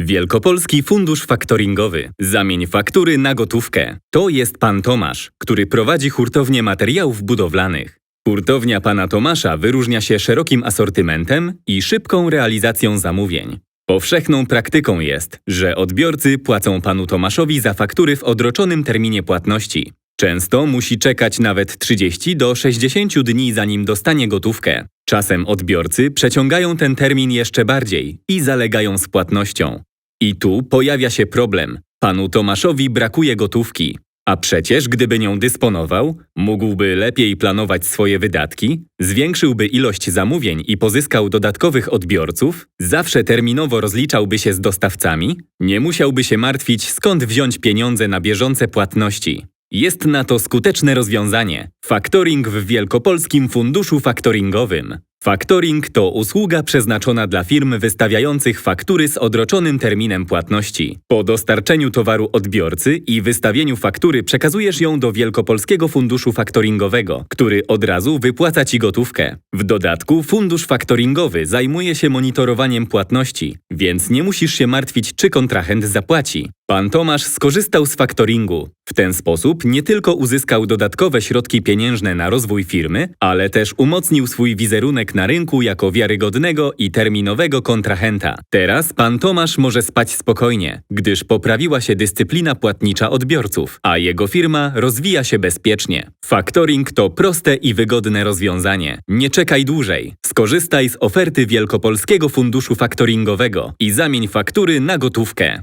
Wielkopolski Fundusz Faktoringowy. Zamień faktury na gotówkę. To jest pan Tomasz, który prowadzi hurtownię materiałów budowlanych. Hurtownia pana Tomasza wyróżnia się szerokim asortymentem i szybką realizacją zamówień. Powszechną praktyką jest, że odbiorcy płacą panu Tomaszowi za faktury w odroczonym terminie płatności. Często musi czekać nawet 30 do 60 dni zanim dostanie gotówkę. Czasem odbiorcy przeciągają ten termin jeszcze bardziej i zalegają z płatnością. I tu pojawia się problem. Panu Tomaszowi brakuje gotówki. A przecież gdyby nią dysponował, mógłby lepiej planować swoje wydatki, zwiększyłby ilość zamówień i pozyskał dodatkowych odbiorców, zawsze terminowo rozliczałby się z dostawcami, nie musiałby się martwić skąd wziąć pieniądze na bieżące płatności. Jest na to skuteczne rozwiązanie. Faktoring w Wielkopolskim Funduszu Faktoringowym. Faktoring to usługa przeznaczona dla firm wystawiających faktury z odroczonym terminem płatności. Po dostarczeniu towaru odbiorcy i wystawieniu faktury przekazujesz ją do Wielkopolskiego Funduszu Faktoringowego, który od razu wypłaca ci gotówkę. W dodatku fundusz faktoringowy zajmuje się monitorowaniem płatności, więc nie musisz się martwić, czy kontrahent zapłaci. Pan Tomasz skorzystał z faktoringu. W ten sposób nie tylko uzyskał dodatkowe środki pieniężne na rozwój firmy, ale też umocnił swój wizerunek na rynku jako wiarygodnego i terminowego kontrahenta. Teraz pan Tomasz może spać spokojnie, gdyż poprawiła się dyscyplina płatnicza odbiorców, a jego firma rozwija się bezpiecznie. Faktoring to proste i wygodne rozwiązanie. Nie czekaj dłużej. Skorzystaj z oferty Wielkopolskiego Funduszu Faktoringowego i zamień faktury na gotówkę.